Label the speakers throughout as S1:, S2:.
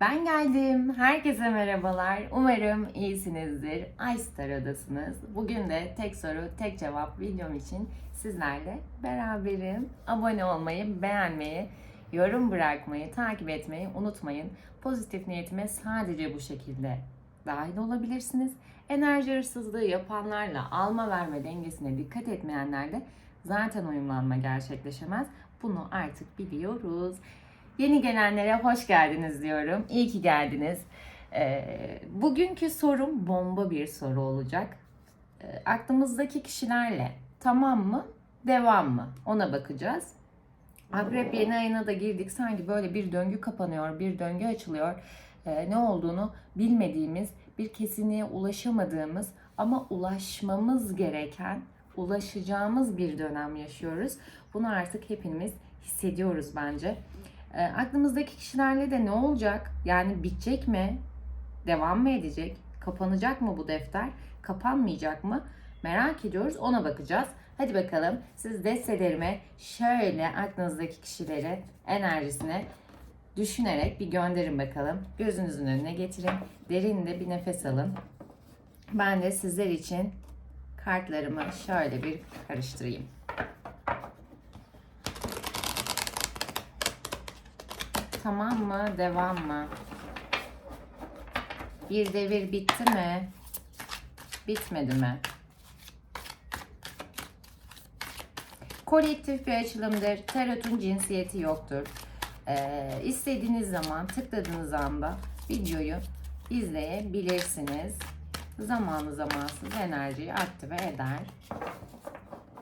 S1: Ben geldim. Herkese merhabalar. Umarım iyisinizdir. iStar Adasınız. Bugün de tek soru, tek cevap videom için sizlerle beraberim. Abone olmayı, beğenmeyi, yorum bırakmayı, takip etmeyi unutmayın. Pozitif niyetime sadece bu şekilde dahil olabilirsiniz. Enerji hırsızlığı yapanlarla alma verme dengesine dikkat etmeyenlerle zaten uyumlanma gerçekleşemez. Bunu artık biliyoruz. Yeni gelenlere hoş geldiniz diyorum. İyi ki geldiniz. Ee, bugünkü sorum bomba bir soru olacak. Ee, aklımızdaki kişilerle tamam mı, devam mı? Ona bakacağız. Akrep yeni ayına da girdik. Sanki böyle bir döngü kapanıyor, bir döngü açılıyor. Ee, ne olduğunu bilmediğimiz, bir kesinliğe ulaşamadığımız ama ulaşmamız gereken, ulaşacağımız bir dönem yaşıyoruz. Bunu artık hepimiz hissediyoruz bence. E, aklımızdaki kişilerle de ne olacak? Yani bitecek mi? Devam mı edecek? Kapanacak mı bu defter? Kapanmayacak mı? Merak ediyoruz. Ona bakacağız. Hadi bakalım siz destelerime şöyle aklınızdaki kişileri enerjisine düşünerek bir gönderin bakalım. Gözünüzün önüne getirin. Derin de bir nefes alın. Ben de sizler için kartlarımı şöyle bir karıştırayım. Tamam mı? Devam mı? Bir devir bitti mi? Bitmedi mi? Kolektif bir açılımdır. Tarotun cinsiyeti yoktur. Ee, istediğiniz zaman tıkladığınız anda videoyu izleyebilirsiniz. Zamanlı zamansız enerjiyi aktive eder.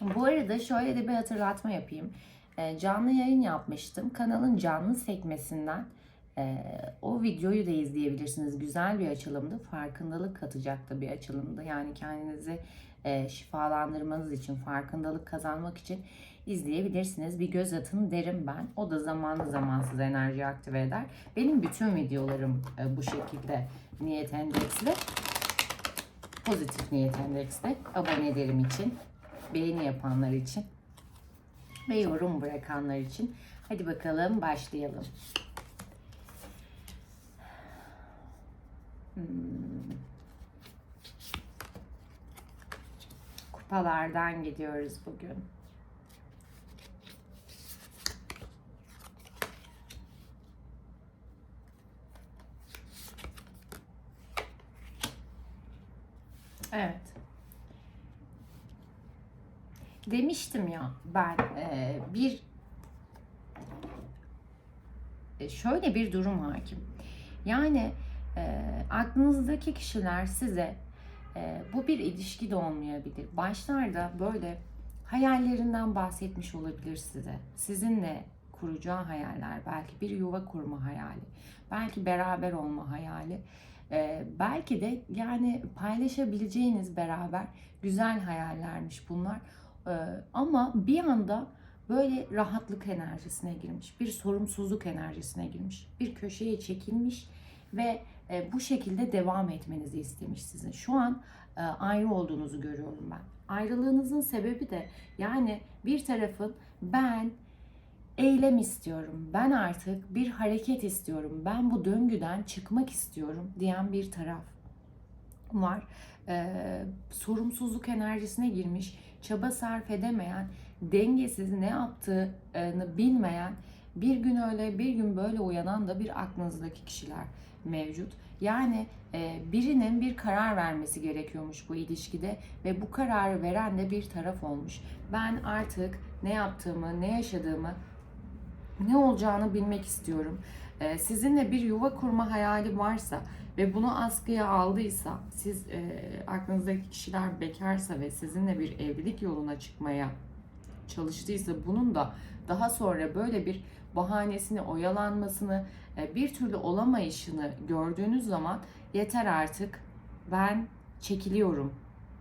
S1: Bu arada şöyle de bir hatırlatma yapayım. E, canlı yayın yapmıştım. Kanalın canlı sekmesinden e, o videoyu da izleyebilirsiniz. Güzel bir açılımdı. Farkındalık katacaktı bir açılımdı. Yani kendinizi e, şifalandırmanız için, farkındalık kazanmak için izleyebilirsiniz. Bir göz atın derim ben. O da zamanlı zamansız enerji aktive eder. Benim bütün videolarım e, bu şekilde niyet endeksli. Pozitif niyet endeksli. Abonelerim için, beğeni yapanlar için ve yorum bırakanlar için. Hadi bakalım başlayalım. Hmm. Kupalardan gidiyoruz bugün. Evet. Demiştim ya ben e, bir e, şöyle bir durum hakim. Yani e, aklınızdaki kişiler size e, bu bir ilişki de olmayabilir. Başlarda böyle hayallerinden bahsetmiş olabilir size. Sizinle kuracağı hayaller, belki bir yuva kurma hayali, belki beraber olma hayali. Ee, belki de yani paylaşabileceğiniz beraber güzel hayallermiş bunlar. Ee, ama bir anda böyle rahatlık enerjisine girmiş, bir sorumsuzluk enerjisine girmiş, bir köşeye çekilmiş ve e, bu şekilde devam etmenizi istemiş sizin. Şu an e, ayrı olduğunuzu görüyorum ben. Ayrılığınızın sebebi de yani bir tarafın ben eylem istiyorum. Ben artık bir hareket istiyorum. Ben bu döngüden çıkmak istiyorum diyen bir taraf var. Ee, sorumsuzluk enerjisine girmiş, çaba sarf edemeyen, dengesiz ne yaptığını bilmeyen, bir gün öyle bir gün böyle uyanan da bir aklınızdaki kişiler mevcut. Yani e, birinin bir karar vermesi gerekiyormuş bu ilişkide ve bu kararı veren de bir taraf olmuş. Ben artık ne yaptığımı, ne yaşadığımı ne olacağını bilmek istiyorum. Ee, sizinle bir yuva kurma hayali varsa ve bunu askıya aldıysa, siz e, aklınızdaki kişiler bekarsa ve sizinle bir evlilik yoluna çıkmaya çalıştıysa bunun da daha sonra böyle bir bahanesini, oyalanmasını, e, bir türlü olamayışını gördüğünüz zaman yeter artık ben çekiliyorum.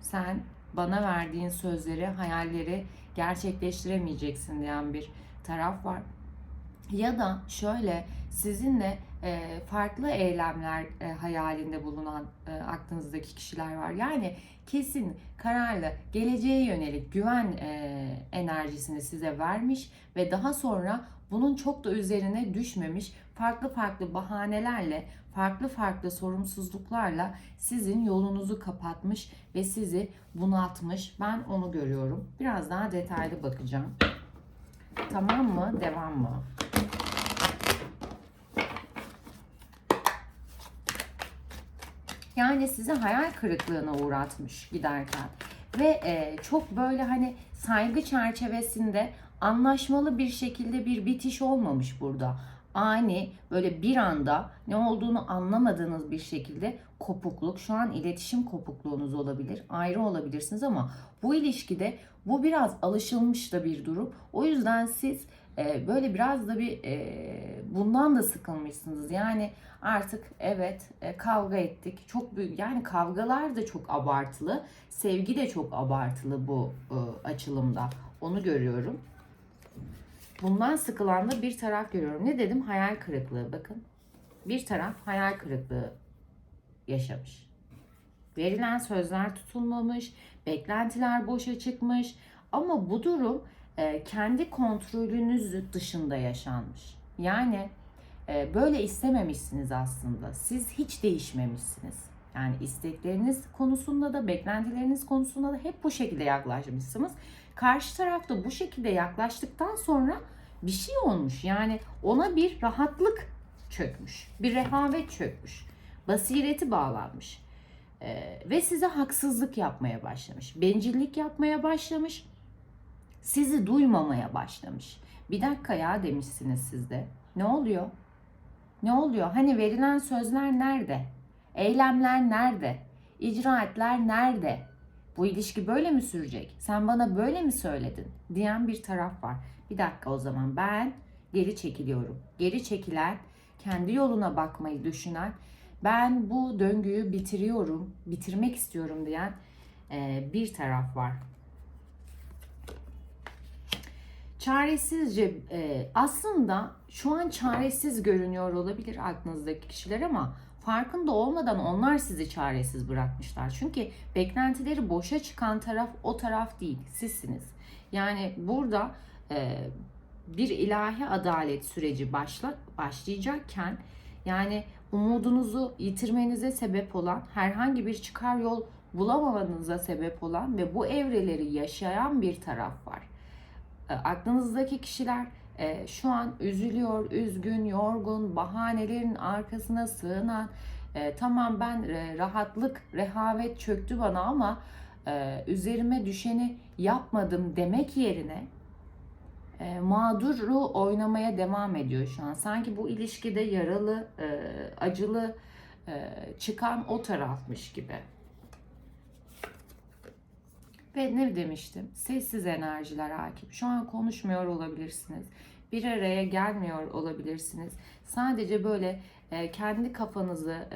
S1: Sen bana verdiğin sözleri, hayalleri gerçekleştiremeyeceksin diyen bir taraf var. Ya da şöyle sizinle e, farklı eylemler e, hayalinde bulunan e, aklınızdaki kişiler var. Yani kesin, kararlı, geleceğe yönelik güven e, enerjisini size vermiş ve daha sonra bunun çok da üzerine düşmemiş, farklı farklı bahanelerle, farklı farklı sorumsuzluklarla sizin yolunuzu kapatmış ve sizi bunaltmış. Ben onu görüyorum. Biraz daha detaylı bakacağım. Tamam mı? Devam mı? Yani sizi hayal kırıklığına uğratmış giderken. Ve e, çok böyle hani saygı çerçevesinde anlaşmalı bir şekilde bir bitiş olmamış burada. Ani böyle bir anda ne olduğunu anlamadığınız bir şekilde kopukluk. Şu an iletişim kopukluğunuz olabilir. Ayrı olabilirsiniz ama bu ilişkide bu biraz alışılmış da bir durum. O yüzden siz e, böyle biraz da bir e, bundan da sıkılmışsınız. Yani artık evet e, kavga ettik. Çok büyük yani kavgalar da çok abartılı. Sevgi de çok abartılı bu e, açılımda. Onu görüyorum. Bundan sıkılan da bir taraf görüyorum. Ne dedim? Hayal kırıklığı. Bakın. Bir taraf hayal kırıklığı yaşamış. Verilen sözler tutulmamış, beklentiler boşa çıkmış. Ama bu durum e, kendi kontrolünüz dışında yaşanmış. Yani e, böyle istememişsiniz aslında. Siz hiç değişmemişsiniz. Yani istekleriniz konusunda da beklentileriniz konusunda da hep bu şekilde yaklaşmışsınız. Karşı tarafta bu şekilde yaklaştıktan sonra bir şey olmuş. Yani ona bir rahatlık çökmüş. Bir rehavet çökmüş. Basireti bağlanmış. Ee, ve size haksızlık yapmaya başlamış. Bencillik yapmaya başlamış. Sizi duymamaya başlamış. Bir dakika ya demişsiniz siz de. Ne oluyor? Ne oluyor? Hani verilen sözler nerede? Eylemler nerede? İcraatler nerede? Bu ilişki böyle mi sürecek? Sen bana böyle mi söyledin? Diyen bir taraf var. Bir dakika o zaman ben geri çekiliyorum. Geri çekilen, kendi yoluna bakmayı düşünen, ben bu döngüyü bitiriyorum, bitirmek istiyorum diyen e, bir taraf var. Çaresizce e, aslında şu an çaresiz görünüyor olabilir aklınızdaki kişiler ama farkında olmadan onlar sizi çaresiz bırakmışlar. Çünkü beklentileri boşa çıkan taraf o taraf değil, sizsiniz. Yani burada e, bir ilahi adalet süreci başla, başlayacakken yani umudunuzu yitirmenize sebep olan herhangi bir çıkar yol bulamamanıza sebep olan ve bu evreleri yaşayan bir taraf var. E, aklınızdaki kişiler e, şu an üzülüyor, üzgün, yorgun, bahanelerin arkasına sığınan, e, tamam ben rahatlık, rehavet çöktü bana ama üzerime düşeni yapmadım demek yerine e, mağduru oynamaya devam ediyor şu an. Sanki bu ilişkide yaralı, e, acılı e, çıkan o tarafmış gibi. Ve ne demiştim? Sessiz enerjiler hakim. Şu an konuşmuyor olabilirsiniz. Bir araya gelmiyor olabilirsiniz. Sadece böyle e, kendi kafanızı,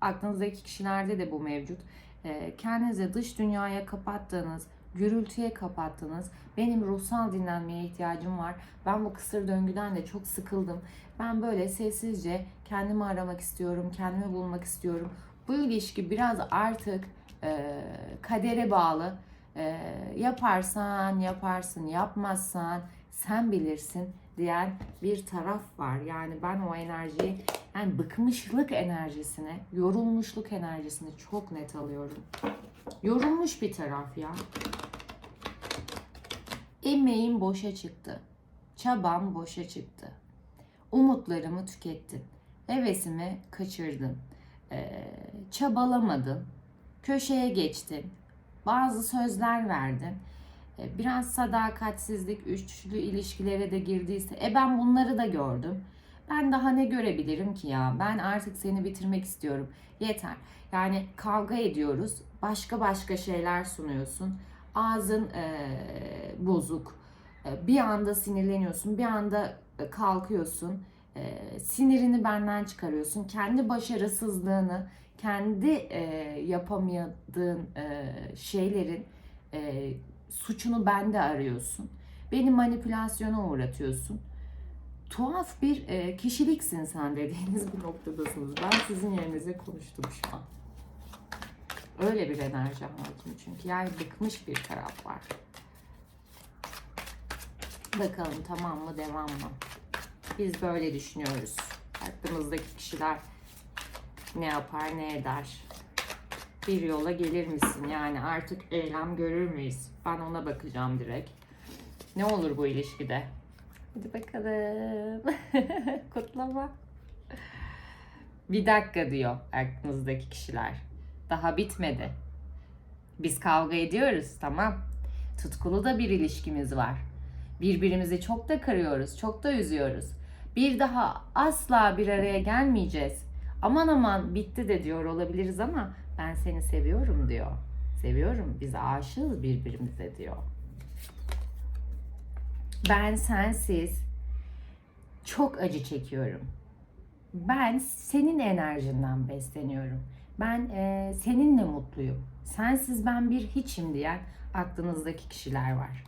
S1: aklınızdaki kişilerde de bu mevcut. E, kendinizi dış dünyaya kapattığınız, gürültüye kapattınız. Benim ruhsal dinlenmeye ihtiyacım var. Ben bu kısır döngüden de çok sıkıldım. Ben böyle sessizce kendimi aramak istiyorum, kendimi bulmak istiyorum. Bu ilişki biraz artık e, kadere bağlı. E, yaparsan yaparsın, yapmazsan sen bilirsin diyen bir taraf var. Yani ben o enerjiyi, yani bıkmışlık enerjisini, yorulmuşluk enerjisini çok net alıyorum. Yorulmuş bir taraf ya. Emeğim boşa çıktı. Çabam boşa çıktı. Umutlarımı tükettin. Hevesimi kaçırdın. Ee, çabalamadın. Köşeye geçtin. Bazı sözler verdin. Ee, biraz sadakatsizlik, üçlü ilişkilere de girdiyse. E ben bunları da gördüm. Ben daha ne görebilirim ki ya? Ben artık seni bitirmek istiyorum. Yeter. Yani kavga ediyoruz. Başka başka şeyler sunuyorsun. Ağzın e, bozuk. E, bir anda sinirleniyorsun. Bir anda e, kalkıyorsun. E, sinirini benden çıkarıyorsun. Kendi başarısızlığını, kendi e, yapamadığın e, şeylerin e, suçunu bende arıyorsun. Beni manipülasyona uğratıyorsun tuhaf bir e, kişiliksin sen dediğiniz bir noktadasınız. Ben sizin yerinize konuştum şu an. Öyle bir enerji hakim çünkü. Yani bıkmış bir taraf var. Bakalım tamam mı devam mı? Biz böyle düşünüyoruz. Aklımızdaki kişiler ne yapar ne eder? Bir yola gelir misin? Yani artık eylem görür müyüz? Ben ona bakacağım direkt. Ne olur bu ilişkide? Hadi bakalım. Kutlama. Bir dakika diyor aklınızdaki kişiler. Daha bitmedi. Biz kavga ediyoruz tamam. Tutkulu da bir ilişkimiz var. Birbirimizi çok da kırıyoruz, çok da üzüyoruz. Bir daha asla bir araya gelmeyeceğiz. Aman aman bitti de diyor olabiliriz ama ben seni seviyorum diyor. Seviyorum. Biz aşığız birbirimize diyor. Ben sensiz çok acı çekiyorum. Ben senin enerjinden besleniyorum. Ben e, seninle mutluyum. Sensiz ben bir hiçim diyen aklınızdaki kişiler var.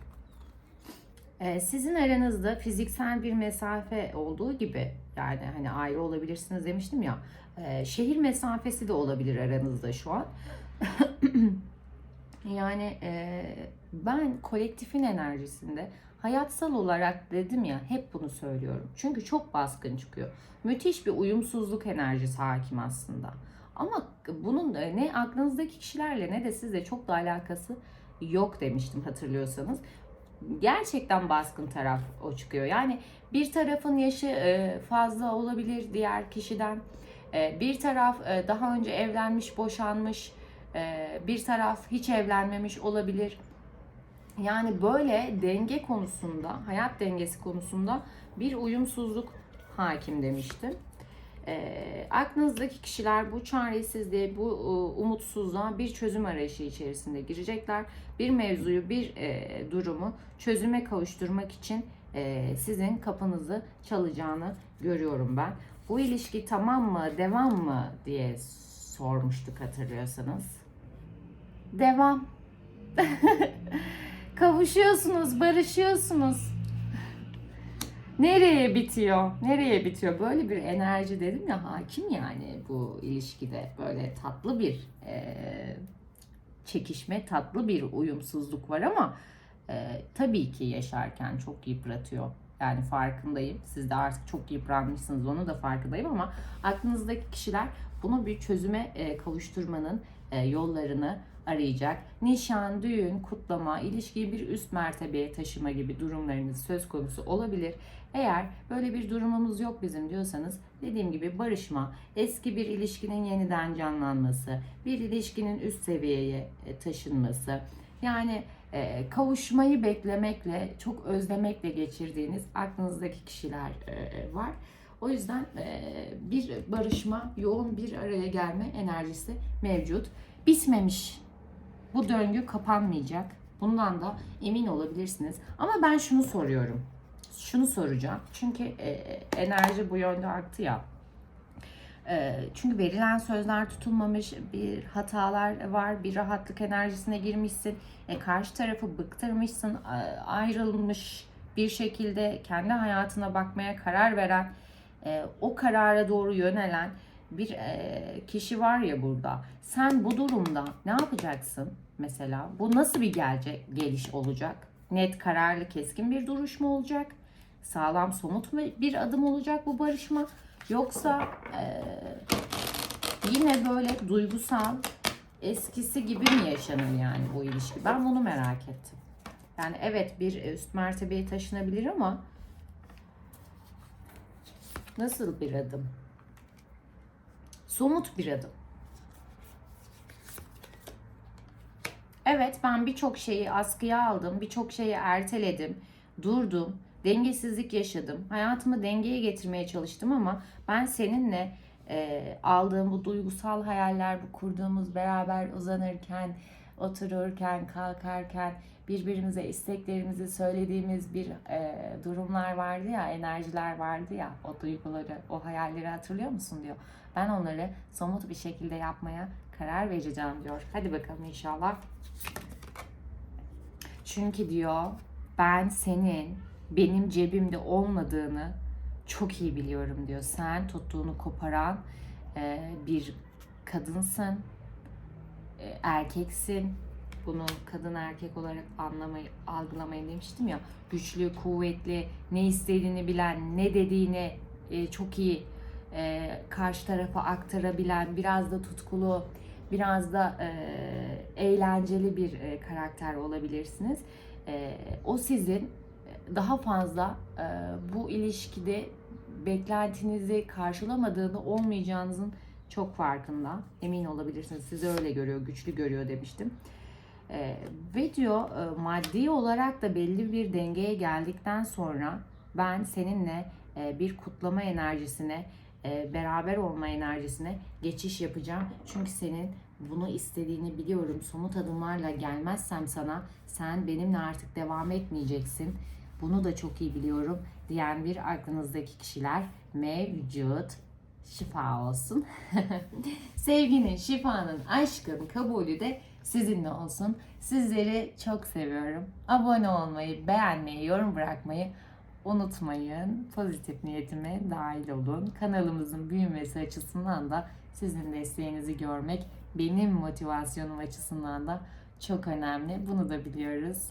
S1: E, sizin aranızda fiziksel bir mesafe olduğu gibi yani hani ayrı olabilirsiniz demiştim ya. e, şehir mesafesi de olabilir aranızda şu an. yani e, ben kolektifin enerjisinde hayatsal olarak dedim ya hep bunu söylüyorum. Çünkü çok baskın çıkıyor. Müthiş bir uyumsuzluk enerjisi hakim aslında. Ama bunun da ne aklınızdaki kişilerle ne de sizle çok da alakası yok demiştim hatırlıyorsanız. Gerçekten baskın taraf o çıkıyor. Yani bir tarafın yaşı e, fazla olabilir diğer kişiden. E, Bir taraf e, daha önce evlenmiş, boşanmış. e, Bir taraf hiç evlenmemiş olabilir. Yani böyle denge konusunda, hayat dengesi konusunda bir uyumsuzluk hakim demiştim. E, aklınızdaki kişiler bu çaresizliğe, bu e, umutsuzluğa bir çözüm arayışı içerisinde girecekler. Bir mevzuyu, bir e, durumu çözüme kavuşturmak için e, sizin kapınızı çalacağını görüyorum ben. Bu ilişki tamam mı, devam mı diye sormuştuk hatırlıyorsanız. Devam. Kavuşuyorsunuz, barışıyorsunuz. Nereye bitiyor? Nereye bitiyor? Böyle bir enerji dedim ya hakim yani bu ilişkide. Böyle tatlı bir e, çekişme, tatlı bir uyumsuzluk var ama e, tabii ki yaşarken çok yıpratıyor. Yani farkındayım. Siz de artık çok yıpranmışsınız. Onu da farkındayım ama aklınızdaki kişiler bunu bir çözüme e, kavuşturmanın e, yollarını arayacak. Nişan, düğün, kutlama, ilişkiyi bir üst mertebeye taşıma gibi durumlarınız söz konusu olabilir. Eğer böyle bir durumumuz yok bizim diyorsanız dediğim gibi barışma, eski bir ilişkinin yeniden canlanması, bir ilişkinin üst seviyeye e, taşınması, yani e, kavuşmayı beklemekle, çok özlemekle geçirdiğiniz aklınızdaki kişiler e, var. O yüzden e, bir barışma, yoğun bir araya gelme enerjisi mevcut. Bitmemiş. Bu döngü kapanmayacak. Bundan da emin olabilirsiniz. Ama ben şunu soruyorum. Şunu soracağım. Çünkü e, enerji bu yönde aktı ya. E, çünkü verilen sözler tutulmamış, bir hatalar var, bir rahatlık enerjisine girmişsin. E, karşı tarafı bıktırmışsın, ayrılmış bir şekilde kendi hayatına bakmaya karar veren, e, o karara doğru yönelen bir e, kişi var ya burada. Sen bu durumda ne yapacaksın mesela? Bu nasıl bir gelecek geliş olacak? Net, kararlı, keskin bir duruş mu olacak? Sağlam, somut mu bir adım olacak bu barışma? Yoksa e, yine böyle duygusal, eskisi gibi mi yaşanır yani bu ilişki? Ben bunu merak ettim. Yani evet bir üst mertebeye taşınabilir ama nasıl bir adım? Somut bir adım. Evet ben birçok şeyi askıya aldım, birçok şeyi erteledim, durdum, dengesizlik yaşadım. Hayatımı dengeye getirmeye çalıştım ama ben seninle e, aldığım bu duygusal hayaller, bu kurduğumuz beraber uzanırken, otururken, kalkarken birbirimize isteklerimizi söylediğimiz bir e, durumlar vardı ya, enerjiler vardı ya, o duyguları, o hayalleri hatırlıyor musun diyor. Ben onları somut bir şekilde yapmaya karar vereceğim diyor. Hadi bakalım inşallah. Çünkü diyor ben senin benim cebimde olmadığını çok iyi biliyorum diyor. Sen tuttuğunu koparan e, bir kadınsın, e, erkeksin. Bunu kadın erkek olarak anlamayı, algılamayın demiştim ya. Güçlü, kuvvetli, ne istediğini bilen, ne dediğini e, çok iyi e, karşı tarafa aktarabilen, biraz da tutkulu, biraz da e, eğlenceli bir e, karakter olabilirsiniz. E, o sizin daha fazla e, bu ilişkide beklentinizi karşılamadığını olmayacağınızın çok farkında. Emin olabilirsiniz. Sizi öyle görüyor, güçlü görüyor demiştim. E, ve diyor e, maddi olarak da belli bir dengeye geldikten sonra ben seninle e, bir kutlama enerjisine, e, beraber olma enerjisine geçiş yapacağım. Çünkü senin bunu istediğini biliyorum. Somut adımlarla gelmezsem sana sen benimle artık devam etmeyeceksin. Bunu da çok iyi biliyorum diyen bir aklınızdaki kişiler mevcut. Şifa olsun. Sevginin, şifanın, aşkın kabulü de sizinle olsun. Sizleri çok seviyorum. Abone olmayı, beğenmeyi, yorum bırakmayı unutmayın. Pozitif niyetime dahil olun. Kanalımızın büyümesi açısından da sizin desteğinizi görmek benim motivasyonum açısından da çok önemli. Bunu da biliyoruz.